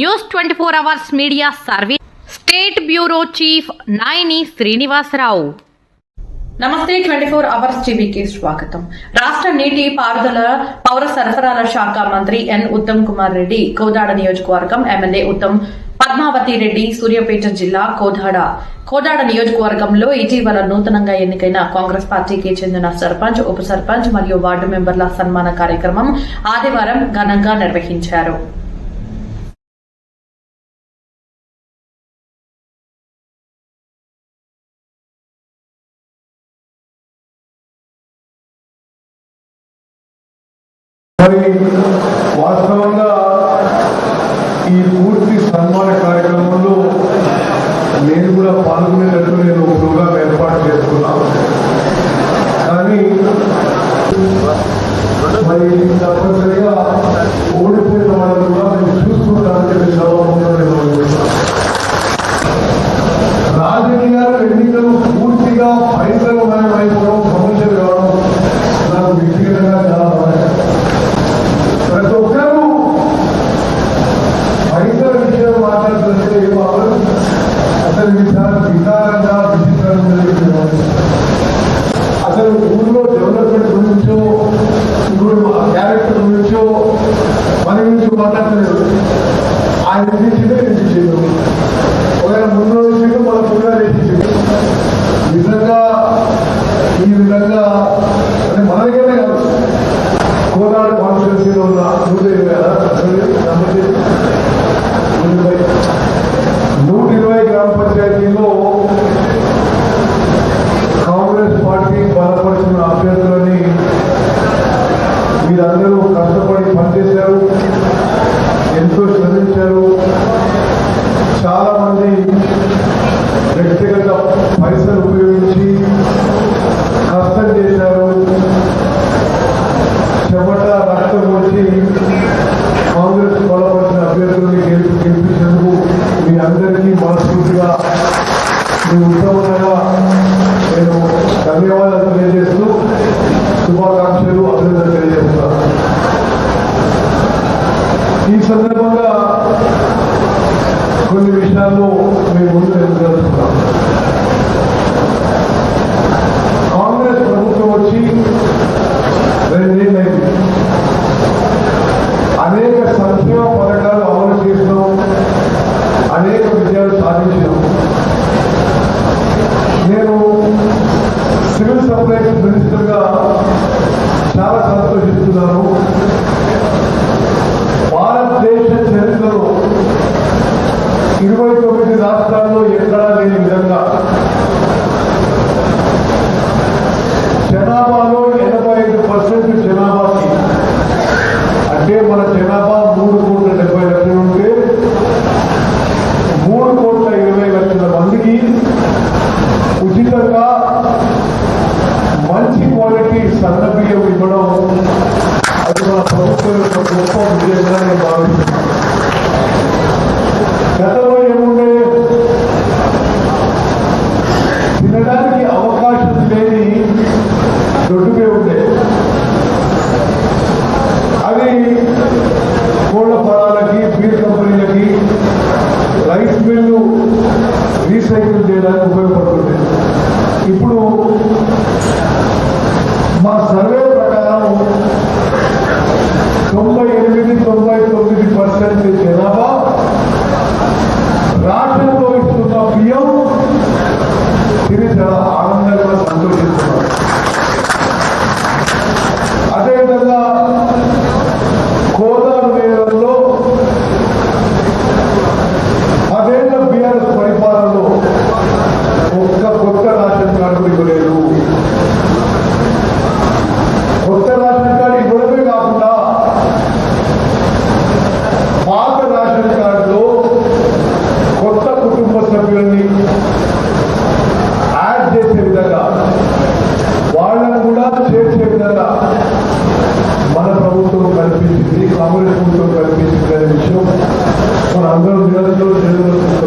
News twenty four hours media service state bureau chief Nayani Srinivasarao. నమస్తే twenty four hours టీవీకి స్వాగతం. రాష్ట్ర నీటి పారుదల పౌర సరఫరాల శాఖ మంత్రి ఎన్ ఉత్తమ్ కుమార్ రెడ్డి కోదాడ నియోజకవర్గం ఎమ్మెల్యే ఉత్తమ్ పద్మావతి రెడ్డి సూర్యాపేట జిల్లా కోదాడ. కోదాడ నియోజకవర్గంలో ఇటీవల నూతనంగా ఎన్నికైన కాంగ్రెస్ పార్టీకి చెందిన సర్పంచ్ ఉప సర్పంచ్ మరియు వార్డు మెంబర్ల సన్మాన కార్యక్రమం ఆదివారం ఘనంగా నిర్వహించారు. మరి వాస్తవంగా ఈ పూర్తి సన్మాన కార్యక్రమంలో నేను కూడా పాల్గొనేటట్టు నేను ప్రోగ్రాం ఏర్పాటు చేసుకున్నాను. కానీ మరి తప్పనిసరిగా మాట్లాడుతుంటే అసలు అసలు ఊళ్ళో డెవలప్మెంట్ గురించో ఇప్పుడు క్యారెక్టర్ గురించో మన గురించి మాట్లాడలేదు ఆయన తీసిందే తీసిండు ఒకవేళ ముందు రోజు మన పుల్లా వేసిండు నిజంగా ఈ విధంగా అంటే మన దగ్గరనే కాదు కోదాడు కాన్స్టిట్యూన్సీలో ఉన్న నూట ఇరవై అసలు చాలా మంది వ్యక్తిగత పైసలు ఉపయోగించి కష్టం చేశారు. చెమట రక్తం వచ్చి కొన్ని విషయాల్లో మీ ముందు నేను కాంగ్రెస్ ప్రభుత్వం వచ్చి రెండేళ్ళైంది అనేక సంక్షేమ పథకాలు అమలు చేసినాం అనేక విజయాలు సాధించినాం నేను సివిల్ సప్లైస్ మినిస్టర్గా చాలా సంతోషిస్తున్నాను. ఏముండే తినడానికి అవకాశం లేని దొడ్డుకే ఉండే. అవి కోళ్ళ ఫలాలకి బీర్ కంపెనీలకి రైస్ మిల్లు రీసైకిల్ చేయడానికి ఈ కాంగ్రెస్ ప్రభుత్వం కల్పించిన విషయం మన అందరం నిరంతరం తెలుగు